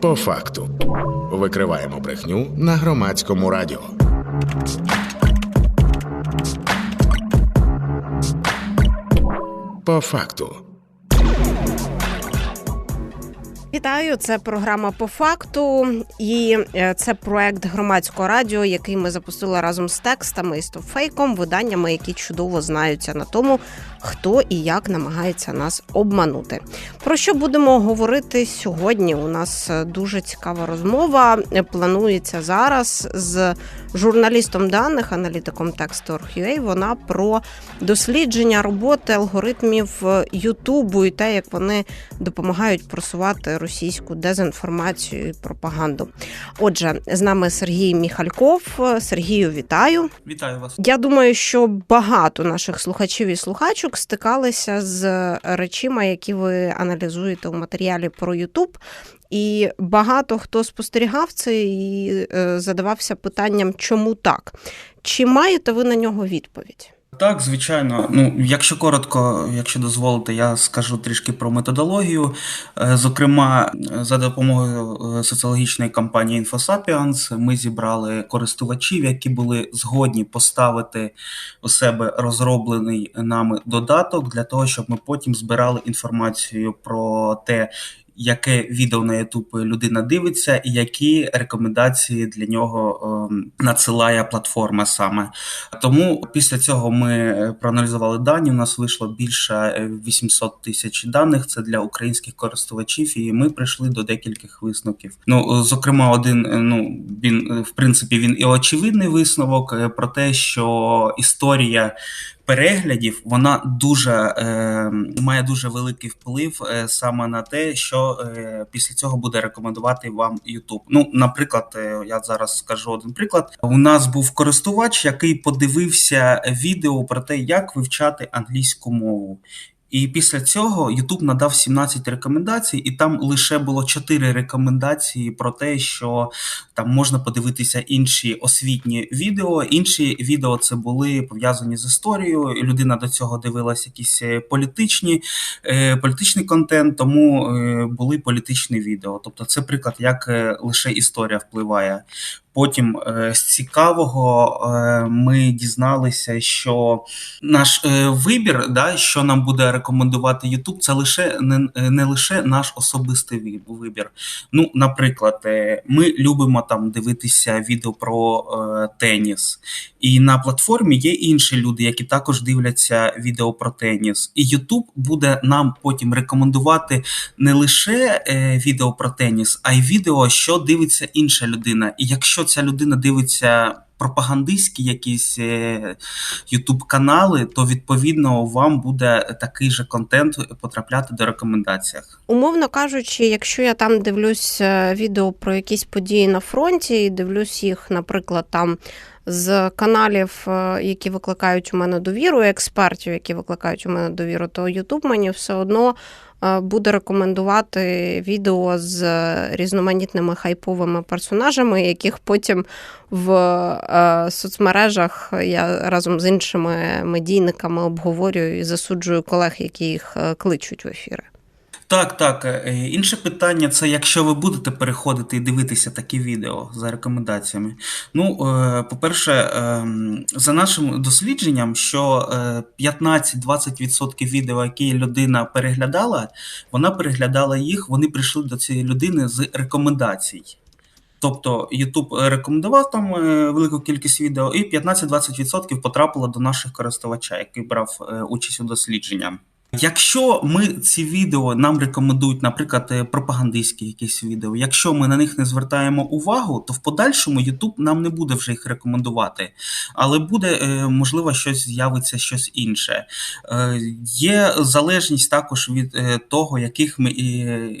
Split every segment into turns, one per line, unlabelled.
По факту викриваємо брехню на громадському радіо. По факту.
Вітаю, це програма по факту, і е, це проект громадського радіо, який ми запустили разом з текстами і стофейком, виданнями, які чудово знаються на тому, хто і як намагається нас обманути. Про що будемо говорити сьогодні? У нас е, дуже цікава розмова. Планується зараз з журналістом даних, аналітиком Text.org.ua. Вона про дослідження роботи алгоритмів Ютубу і те, як вони допомагають просувати російську дезінформацію і пропаганду. Отже, з нами Сергій Міхальков. Сергію, вітаю!
Вітаю вас.
Я думаю, що багато наших слухачів і слухачок стикалися з речима, які ви аналізуєте у матеріалі про Ютуб. І багато хто спостерігав це і е, задавався питанням, чому так? Чи маєте ви на нього відповідь?
Так, звичайно. Ну, якщо коротко, якщо дозволите, я скажу трішки про методологію. Е, зокрема, за допомогою е, соціологічної кампанії InfoSapiens ми зібрали користувачів, які були згодні поставити у себе розроблений нами додаток для того, щоб ми потім збирали інформацію про те, яке відео на YouTube людина дивиться, і які рекомендації для нього ем, надсилає платформа саме. Тому після цього ми проаналізували дані. У нас вийшло більше 800 тисяч даних. Це для українських користувачів, і ми прийшли до декількох висновків. Ну зокрема, один ну він в принципі він і очевидний висновок е, про те, що історія переглядів вона дуже е, має дуже великий вплив е, саме на те, що е, після цього буде рекомендувати вам YouTube. Ну, наприклад, е, я зараз скажу один приклад. У нас був користувач, який подивився відео про те, як вивчати англійську мову. І після цього YouTube надав 17 рекомендацій, і там лише було 4 рекомендації про те, що там можна подивитися інші освітні відео. Інші відео це були пов'язані з історією. Людина до цього дивилася якісь е, політичні е, політичний контент, тому е, були політичні відео. Тобто, це приклад, як лише історія впливає. Потім е, з цікавого е, ми дізналися, що наш е, вибір, да, що нам буде рекомендувати YouTube, це лише не не лише наш особистий вибір. Ну, наприклад, ми любимо там дивитися відео про теніс, і на платформі є інші люди, які також дивляться відео про теніс. І YouTube буде нам потім рекомендувати не лише відео про теніс, а й відео, що дивиться інша людина. І якщо якщо ця людина дивиться пропагандистські якісь ютуб канали, то відповідно вам буде такий же контент потрапляти до рекомендаціях.
Умовно кажучи, якщо я там дивлюсь е, відео про якісь події на фронті, і дивлюсь їх, наприклад, там. З каналів, е, які викликають у мене довіру, експертів, які викликають у мене довіру, то Ютуб мені все одно Е, буде рекомендувати відео з різноманітними хайповими персонажами, яких потім в е, соцмережах я разом з іншими медійниками обговорюю і засуджую колег, які їх е, кличуть в ефіри.
Так, так. Е, інше питання це якщо ви будете переходити і дивитися такі відео за рекомендаціями. Ну, е, по-перше, ем, за нашим дослідженням, що 15-20% е, відео, які людина переглядала, вона переглядала їх, вони прийшли до цієї людини з рекомендацій. Тобто YouTube рекомендував там велику кількість відео, і 15-20% потрапило до наших користувача, який брав участь у дослідженні. Якщо ми ці відео нам рекомендують, наприклад, е, пропагандистські якісь відео, якщо ми на них не звертаємо увагу, то в подальшому YouTube нам не буде вже їх рекомендувати, але буде е, можливо щось з'явиться щось інше. Е, є залежність також від того, яких ми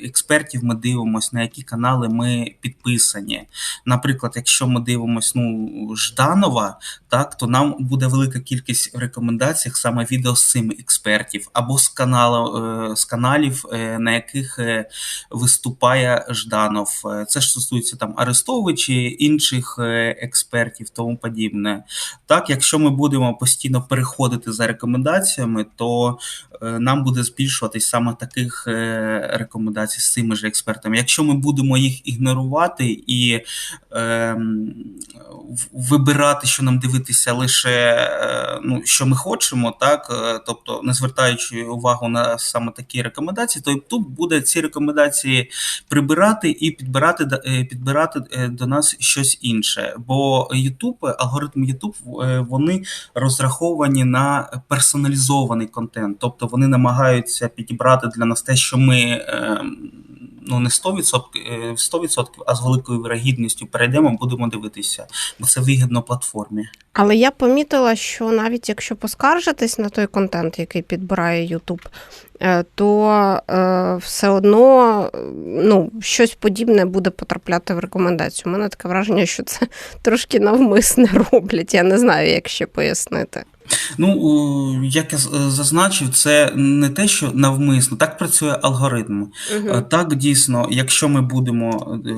експертів ми дивимося, на які канали ми підписані. Наприклад, якщо ми дивимося ну, Жданова, так то нам буде велика кількість в рекомендаціях саме відео з цими експертів або з каналу, е, з каналів, е, на яких е, виступає Жданов. Це ж стосується там Арестовичі, інших експертів, тому подібне. Так, якщо ми будемо постійно переходити за рекомендаціями, то нам буде збільшуватись саме таких е, рекомендацій з цими ж експертами. Якщо ми будемо їх ігнорувати і е, вибирати, що нам дивитися лише е, ну, що ми хочемо, так е, тобто не звертаючи увагу на саме такі рекомендації, то YouTube буде ці рекомендації прибирати і підбирати е, підбирати до нас щось інше. Бо YouTube, алгоритм YouTube, вони розраховані на персоналізований контент, тобто вони намагаються підібрати для нас те, що ми ем, ну не 100%, 100%, а з великою вирогідністю перейдемо, будемо дивитися, бо це вигідно платформі.
Але я помітила, що навіть якщо поскаржитись на той контент, який підбирає YouTube, е, то е, все одно ну, щось подібне буде потрапляти в рекомендацію. У мене таке враження, що це трошки навмисне роблять. Я не знаю, як ще пояснити.
Ну, як я зазначив, це не те, що навмисно, так працює алгоритм. Угу. Так, дійсно, якщо ми будемо е,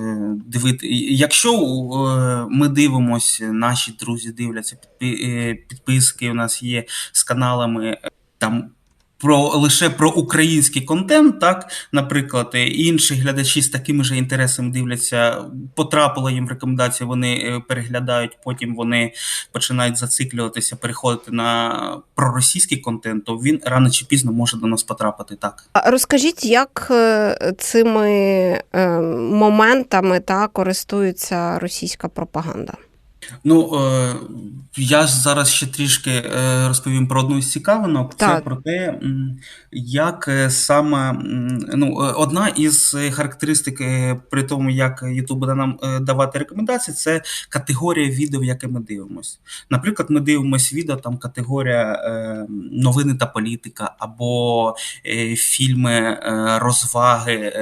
дивити, якщо е, ми дивимося, наші друзі дивляться, підписки у нас є з каналами там про лише про український контент, так, наприклад, інші глядачі з такими ж інтересами дивляться, потрапило їм в рекомендації, вони е, переглядають, потім вони починають зациклюватися, переходити на проросійський контент, то він рано чи пізно може до нас потрапити. Так а
розкажіть, як е, цими е, моментами та користується російська пропаганда?
Ну е, я зараз ще трішки е, розповім про одну з цікавинок. Це про те, як е, саме ну, одна із характеристик при тому, як YouTube буде нам давати рекомендації, це категорія відео, яке ми дивимося. Наприклад, ми дивимося відео, там категорія новини та політика, або фільми, розваги.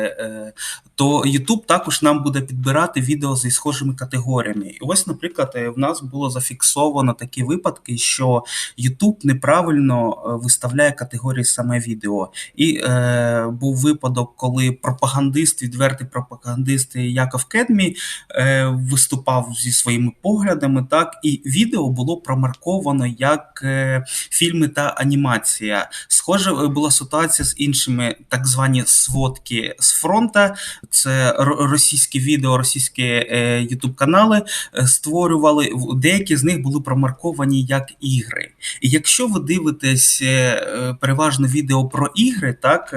То YouTube також нам буде підбирати відео зі схожими категоріями. І ось, наприклад в нас було зафіксовано такі випадки, що YouTube неправильно е, виставляє категорії саме відео. І е, був випадок, коли пропагандист, відвертий пропагандист Яков Кедмі е, виступав зі своїми поглядами. Так, і відео було промарковано як е, фільми та анімація. Схоже, була ситуація з іншими так звані сводки з фронта. Це російські відео, російські е, YouTube канали е, створювали деякі з них були промарковані як ігри. І якщо ви дивитесь е, переважно відео про ігри, так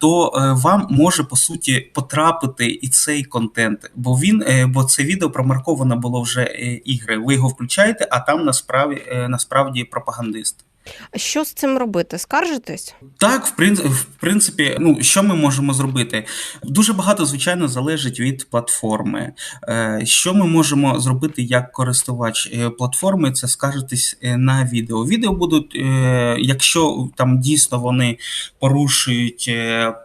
то вам може по суті потрапити і цей контент, бо він, бо це відео промарковано було вже ігри. Ви його включаєте, а там насправді насправді пропагандист.
Що з цим робити? Скаржитись?
Так, в принципі, в принципі, ну що ми можемо зробити? Дуже багато, звичайно, залежить від платформи. Е, що ми можемо зробити як користувач е, платформи? Це скаржитись е, на відео. Відео будуть, якщо там дійсно вони порушують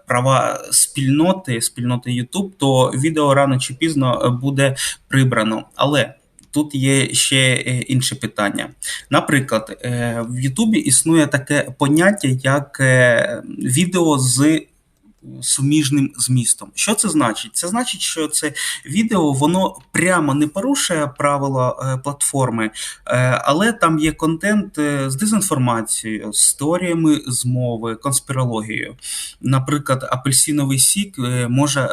права спільноти, спільноти YouTube, то відео рано чи пізно буде прибрано. Але тут є ще е, інше питання. Наприклад, е, в Ютубі існує таке поняття, як е, відео з суміжним змістом. Що це значить? Це значить, що це відео воно прямо не порушує правила е, платформи, е, але там є контент е, з дезінформацією, з теоріями змови, конспірологією. Наприклад, апельсиновий сік може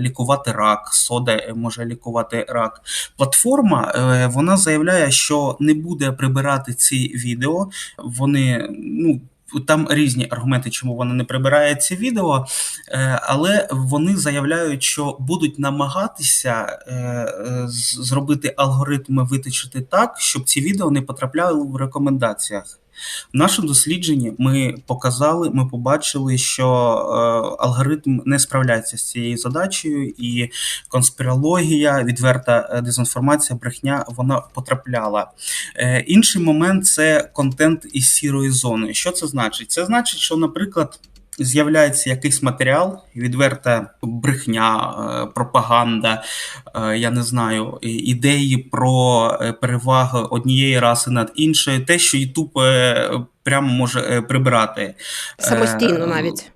лікувати рак, сода може лікувати рак. Платформа вона заявляє, що не буде прибирати ці відео. Вони ну там різні аргументи, чому вона не прибирає ці відео, е, але вони заявляють, що будуть намагатися е, е, зробити алгоритми витичити так, щоб ці відео не потрапляли в рекомендаціях. В нашому дослідженні ми показали, ми побачили, що е, алгоритм не справляється з цією задачею, і конспірологія, відверта е, дезінформація, брехня вона потрапляла. Е, інший момент це контент із сірої зони. Що це значить? Це значить, що, наприклад з'являється якийсь матеріал, відверта брехня, е, пропаганда, е, я не знаю, ідеї про перевагу переваги однієї раси над іншою, те, що Ютуб прямо може прибирати
самостійно навіть.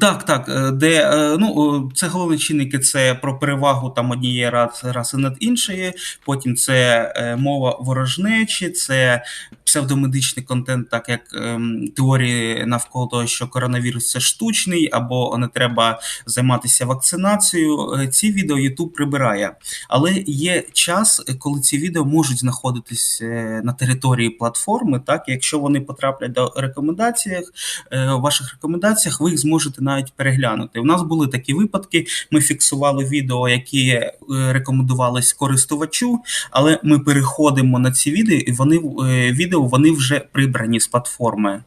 Так, так, е, де е, ну це головні чинники це про перевагу там однієї рас- раси над іншої. Потім це е, мова ворожнечі, це псевдомедичний контент, так як ем, теорії навколо того, що коронавірус це штучний, або не треба займатися вакцинацією. Е, Ці відео YouTube прибирає. Але є час, е, коли ці відео можуть знаходитись е, на території платформи. Так, якщо вони потраплять до рекомендаціях, е, ваших рекомендаціях, ви їх зможете навіть переглянути. У нас були такі випадки. Ми фіксували відео, які е, рекомендувались користувачу, але ми переходимо на ці відео, і вони е, відео вони вже прибрані з платформи.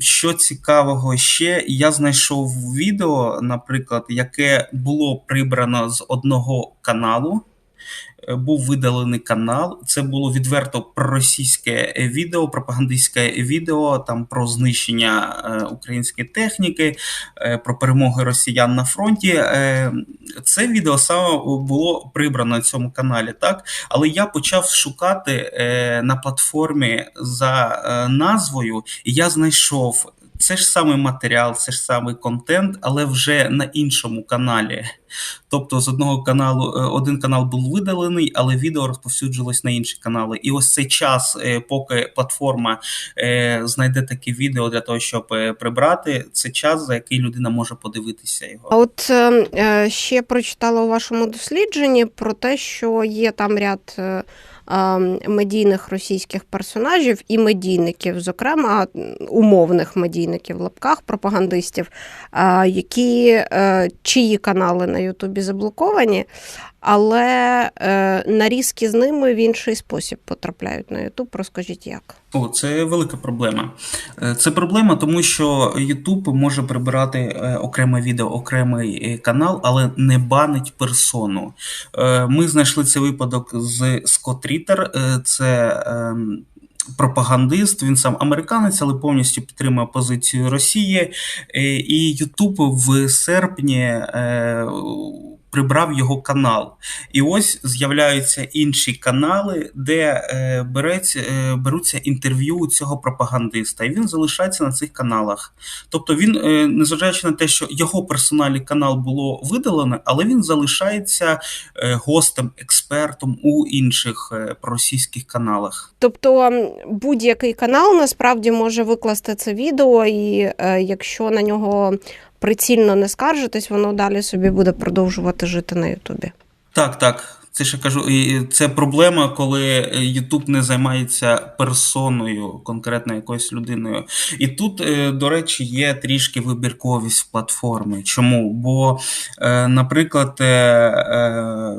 Що цікавого ще, я знайшов відео, наприклад, яке було прибрано з одного каналу. Був видалений канал. Це було відверто проросійське відео, пропагандистське відео там про знищення е, української техніки, е, про перемоги росіян на фронті. Е, Це відео саме було прибрано на цьому каналі, так але я почав шукати на платформі за назвою, і я знайшов. Це ж самий матеріал, це ж самий контент, але вже на іншому каналі. Тобто з одного каналу е, один канал був видалений, але відео розповсюджилось на інші канали. І ось цей час, е, поки платформа е, знайде таке відео для того, щоб прибрати, це час, за який людина може подивитися його.
А от ще прочитала у вашому дослідженні про те, що є там ряд медійних російських персонажів і медійників, зокрема умовних медійників в лапках, пропагандистів, які е, чиї канали на Ютубі заблоковані, але е, нарізки з ними в інший спосіб потрапляють на Ютуб. Розкажіть як.
О, це велика проблема. Е, Це проблема, тому що YouTube може прибирати е, окреме відео, окремий е, канал, але не банить персону. Ми знайшли цей випадок з Скотт Рітер. Це ем, пропагандист, він сам американець, але повністю підтримує позицію Росії. І YouTube в серпні. Прибрав його канал, і ось з'являються інші канали, де е, береться, е, беруться інтерв'ю у цього пропагандиста, і він залишається на цих каналах. Тобто він, е, незважаючи на те, що його персональний канал було видалено, але він залишається е, гостем, експертом у інших е, проросійських каналах.
Тобто будь-який канал насправді може викласти це відео, і е, якщо на нього прицільно не скаржитись, воно далі собі буде продовжувати жити на Ютубі.
Так, так. Це я кажу, це проблема, коли YouTube не займається персоною, конкретно якоюсь людиною. І тут, е, до речі, є трішки вибірковість платформи. Чому? Бо, е, наприклад, е, е,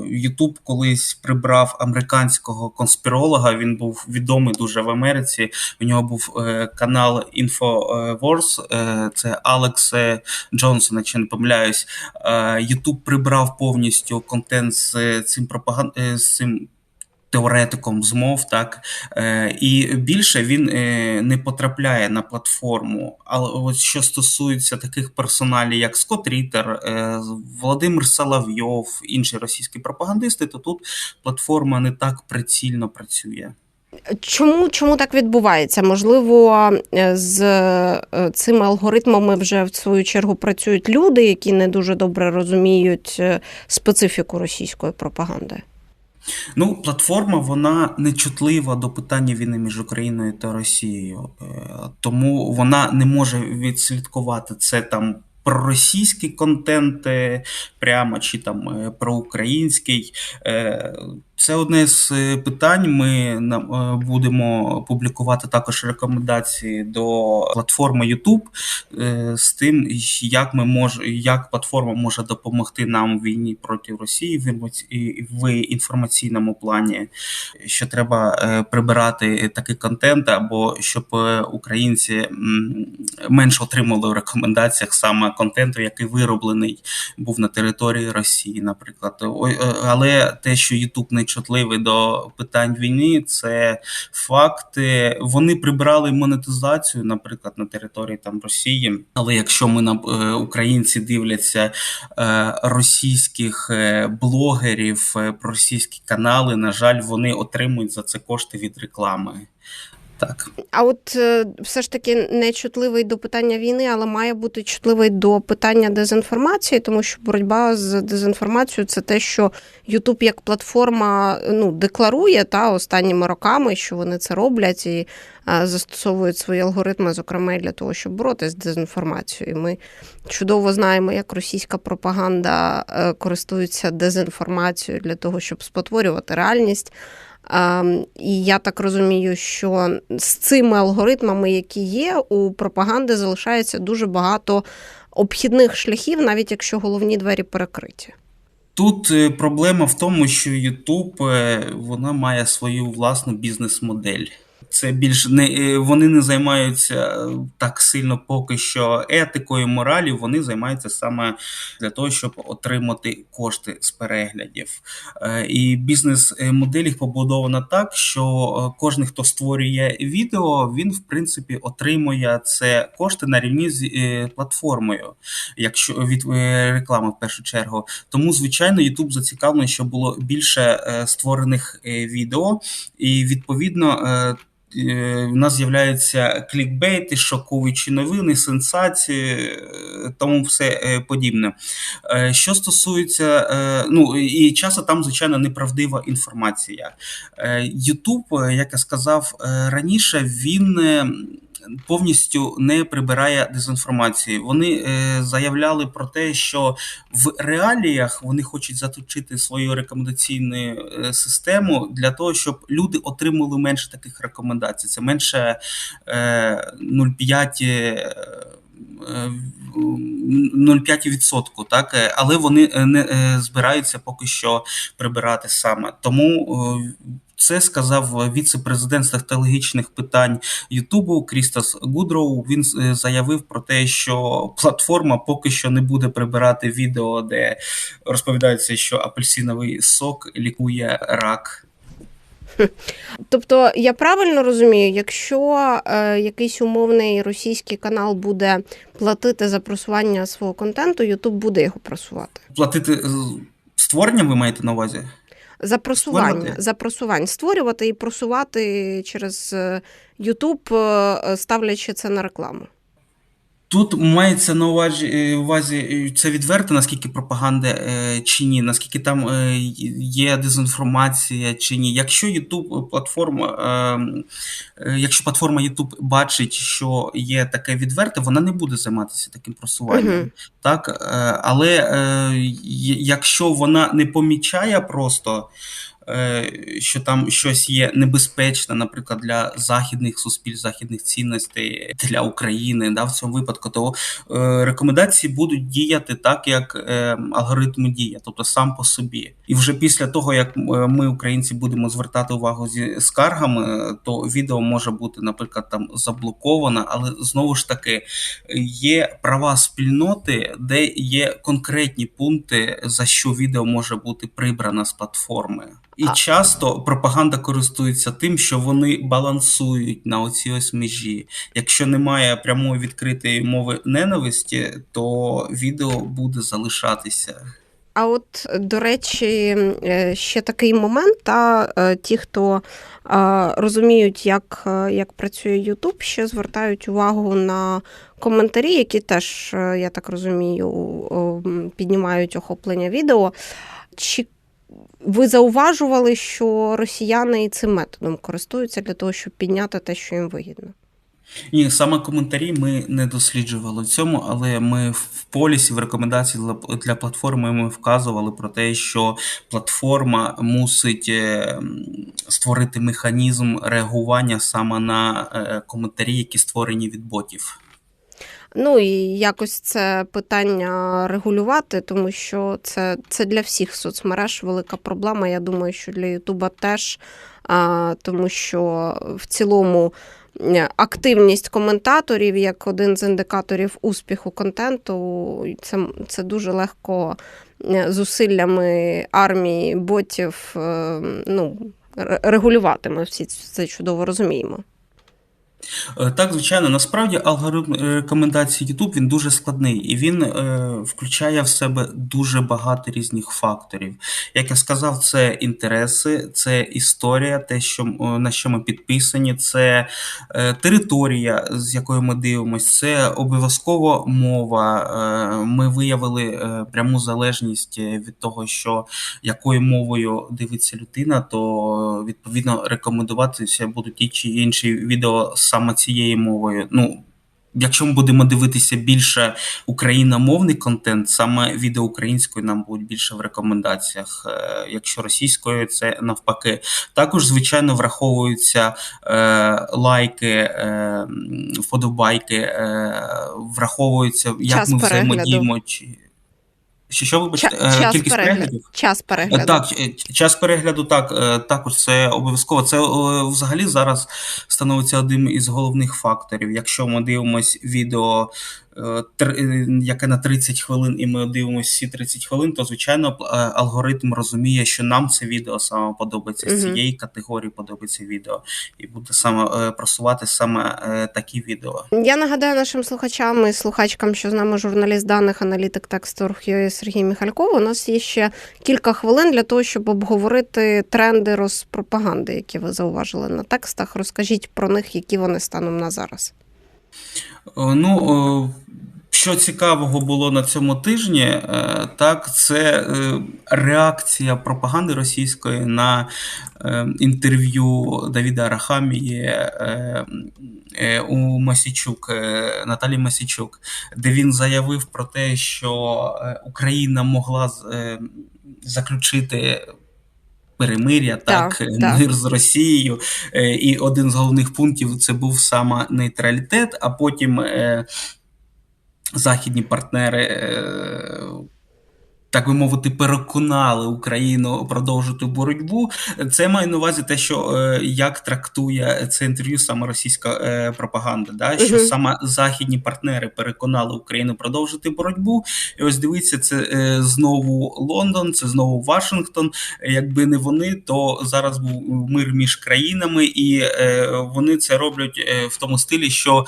YouTube колись прибрав американського конспіролога. Він був відомий дуже в Америці. У нього був е, канал InfoWars, е, це Алекс е, Джонсон, якщо не помиляюсь. Е, YouTube прибрав повністю контент з е, цим пропаган... е, з цим теоретиком змов, так е, і більше він е, не потрапляє на платформу. Але от що стосується таких персоналів, як Скотт Рітер, Володимир Соловйов, інші російські пропагандисти, то тут платформа не так прицільно працює.
Чому, чому так відбувається? Можливо, е, з е, цими алгоритмами вже в свою чергу працюють люди, які не дуже добре розуміють е, специфіку російської пропаганди.
Ну, платформа вона не чутлива до питання війни між Україною та Росією, тому вона не може відслідкувати це там. Проросійський контент прямо чи там проукраїнський. Це одне з е, питань. Ми е, будемо публікувати також рекомендації до платформи YouTube е, з тим, як ми мож, як платформа може допомогти нам в війні проти Росії в інформаційному плані, що треба прибирати такий контент, або щоб українці менше отримали в рекомендаціях саме контенту, який вироблений був на території Росії, наприклад. Але те, що YouTube не чутливий до питань війни, це факти. Вони прибрали монетизацію, наприклад, на території там Росії. Але якщо ми на е, українці дивляться е, російських е, блогерів, про російські канали, на жаль, вони отримують за це кошти від реклами. Так.
А от е, все ж таки не чутливий до питання війни, але має бути чутливий до питання дезінформації, тому що боротьба з дезінформацією це те, що Ютуб як платформа ну декларує та останніми роками, що вони це роблять і е, застосовують свої алгоритми, зокрема для того, щоб боротися з дезінформацією. Ми чудово знаємо, як російська пропаганда е, користується дезінформацією для того, щоб спотворювати реальність. Ем, І я так розумію, що з цими алгоритмами, які є, у пропаганди залишається дуже багато обхідних шляхів, навіть якщо головні двері перекриті.
Тут е, проблема в тому, що YouTube е, вона має свою власну бізнес-модель. Це більш не е, вони не займаються так сильно поки що етикою, моралю. Вони займаються саме для того, щоб отримати кошти з переглядів. І бізнес-модель їх побудована так, що кожен, хто створює відео, він в принципі отримує це кошти на рівні з платформою, якщо від реклами в першу чергу. Тому, звичайно, YouTube зацікавлений, щоб було більше створених відео, і відповідно. У нас з'являються клікбейти, шоковичі новини, сенсації, тому все подібне. Що стосується, ну і часто там, звичайно, неправдива інформація. Ютуб, як я сказав раніше, він повністю не прибирає дезінформації. Вони е, заявляли про те, що в реаліях вони хочуть заточити свою рекомендаційну е, систему для того, щоб люди отримали менше таких рекомендацій. Це менше е, 0,5 0,5%, так але вони не збираються поки що прибирати саме. Тому це сказав віце-президент стратегічних питань Ютубу Крістас Гудроу. Він заявив про те, що платформа поки що не буде прибирати відео, де розповідається, що апельсиновий сок лікує рак.
Тобто я правильно розумію, якщо е, якийсь умовний російський канал буде платити за просування свого контенту, Ютуб буде його просувати.
Платити створенням ви маєте на увазі?
За просування, за просування створювати і просувати через Ютуб, ставлячи це на рекламу.
Тут мається на увазі, увазі це відверто, наскільки пропаганда е, чи ні, наскільки там е, є дезінформація чи ні. Якщо YouTube платформа, е, якщо платформа YouTube бачить, що є таке відверте, вона не буде займатися таким просуванням. Uh-huh. Так, але якщо вона не помічає просто. Що там щось є небезпечне, наприклад, для західних суспільств, західних цінностей для України, да, в цьому випадку, то е, рекомендації будуть діяти так, як е, алгоритм діє, тобто сам по собі. І вже після того, як ми, українці, будемо звертати увагу зі скаргами, то відео може бути, наприклад, там заблоковано, але знову ж таки є права спільноти, де є конкретні пункти, за що відео може бути прибрано з платформи. І часто пропаганда користується тим, що вони балансують на оцій ось межі. Якщо немає прямої відкритої мови ненависті, то відео буде залишатися.
А от, до речі, ще такий момент, та ті, хто розуміють, як як працює Ютуб, ще звертають увагу на коментарі, які теж, я так розумію, піднімають охоплення відео. Чи ви зауважували, що росіяни і цим методом користуються для того, щоб підняти те, що їм вигідно?
Ні, саме коментарі ми не досліджували цьому, але ми в полісі, в рекомендації для платформи ми вказували про те, що платформа мусить створити механізм реагування саме на коментарі, які створені від ботів.
Ну і якось це питання регулювати, тому що це це для всіх соцмереж велика проблема. Я думаю, що для Ютуба теж, а, тому що в цілому активність коментаторів як один з індикаторів успіху контенту, це, це дуже легко зусиллями армії ботів ну, регулювати. Ми всі це чудово розуміємо.
Е, так, звичайно, насправді алгоритм е, рекомендацій YouTube він дуже складний і він е, включає в себе дуже багато різних факторів. Як я сказав, це інтереси, це історія, те, що на що ми підписані, це е, територія, з якою ми дивимося, це обов'язково мова. Е, ми виявили е, пряму залежність від того, що якою мовою дивиться людина, то відповідно рекомендуватися будуть ті чи інші відео саме цією мовою. Ну, Якщо ми будемо дивитися більше україномовний контент, саме відео українською нам будуть більше в рекомендаціях. Е, якщо російською, це навпаки. Також, звичайно, враховуються е, лайки, е, вподобайки, е, враховуються, як
Час
ми
перегляду.
взаємодіємо. чи що, що вибачте, Е,
час
кількість
перегляд.
переглядів?
Час перегляду.
Так, е, час перегляду, так, е, також це обов'язково. Це е, взагалі зараз становиться одним із головних факторів. Якщо ми дивимося відео, е, е, яке на 30 хвилин, і ми дивимося всі 30 хвилин, то звичайно е, алгоритм розуміє, що нам це відео саме подобається з цієї категорії подобається відео, і буде саме е, просувати саме е, такі відео.
Я нагадаю нашим слухачам і слухачкам, що з нами журналіст даних, аналітик тексту.ua Сергій Міхальков. У нас є ще кілька хвилин для того, щоб обговорити тренди розпропаганди, які ви зауважили на текстах. Розкажіть про них, які вони станом на зараз.
Е, Ну, е, що цікавого було на цьому тижні, е, так це реакція пропаганди російської на інтерв'ю Давіда Арахамії е, у Масічук Наталі Масічук, де він заявив про те, що Україна могла заключити. Перемир'я, так,
Так,
мир
так.
з Росією, Е, і один з головних пунктів це був саме нейтралітет, а потім е, західні партнери, е, так би мовити, переконали Україну продовжити боротьбу. Це має на увазі те, що е, як трактує це інтерв'ю саме російська е, пропаганда, да? що
Мгм.
саме західні партнери переконали Україну продовжити боротьбу. І ось дивіться, це е, знову Лондон, це знову Вашингтон. Якби не вони, то зараз був мир між країнами, і вони це роблять в тому стилі, що.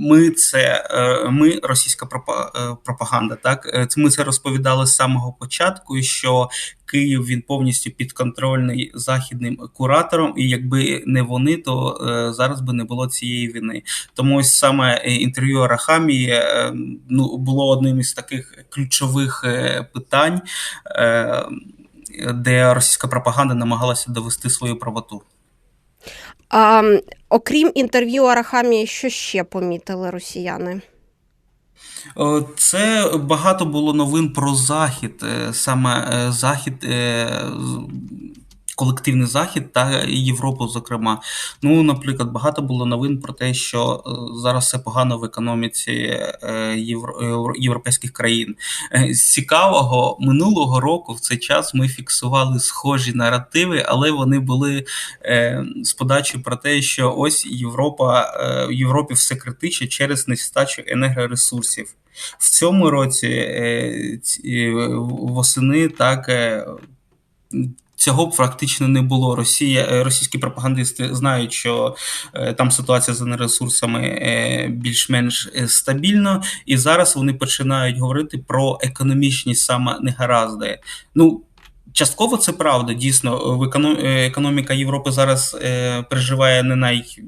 Ми це е, ми російська е, пропаганда. Так Е, ми це розповідали з самого початку. Що Київ він повністю підконтрольний західним куратором, і якби не вони, то зараз би не було цієї війни. Тому ось саме інтерв'ю Арахамії ну було одним із таких ключових питань, де російська пропаганда намагалася довести свою правоту.
А, окрім інтерв'ю Арахамії, що ще помітили росіяни?
Е, Це багато було новин про захід, е, саме е, захід. Е, Колективний захід та Європу, зокрема. Ну, наприклад, багато було новин про те, що е, зараз все погано в економіці е, євро- європейських країн. Е, З цікавого минулого року в цей час ми фіксували схожі наративи, але вони були е, з подачі про те, що ось Європа е, в Європі все критичне через нестачу енергоресурсів. В цьому році е, ці- е, восени так. Цього практично не було. Росія, е, російські пропагандисти знають, що е, там ситуація з енергоресурсами е, більш-менш стабільна, і зараз вони починають говорити про економічні саме негаразди. Ну, частково це правда. Дійсно, в економ- економіка Європи зараз переживає не най.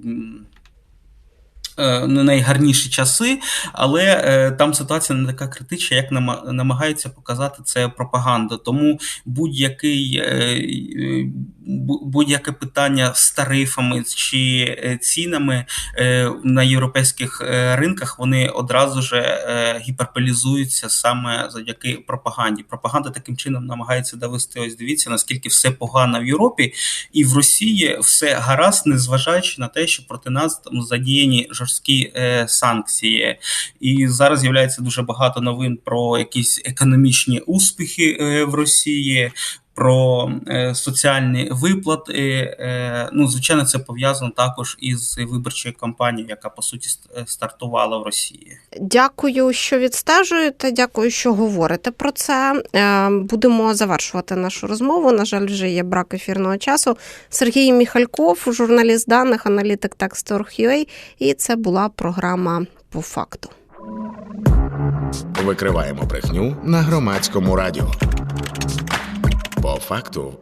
Е, Не найгарніші часи, але е, там ситуація не така критична, як нама- намагається показати це пропаганда. Тому будь-який е, будь-яке питання з тарифами чи е, цінами е, на європейських е, ринках вони одразу ж гіперполізуються саме завдяки пропаганді. Пропаганда таким чином намагається довести. Ось дивіться, наскільки все погано в Європі і в Росії все гаразд, незважаючи на те, що проти нас там задіяні жорсткі санкції. І зараз з'являється дуже багато новин про якісь економічні успіхи в Росії. Про е, соціальні виплати. Е, ну, звичайно, це пов'язано також із виборчою кампанією, яка по суті стартувала в Росії.
Дякую, що відстежуєте. Дякую, що говорите про це. Е, Будемо завершувати нашу розмову. На жаль, вже є брак ефірного часу. Сергій Міхальков, журналіст даних, аналітик Text.org.ua. І це була програма по факту.
Викриваємо брехню на громадському радіо. По факту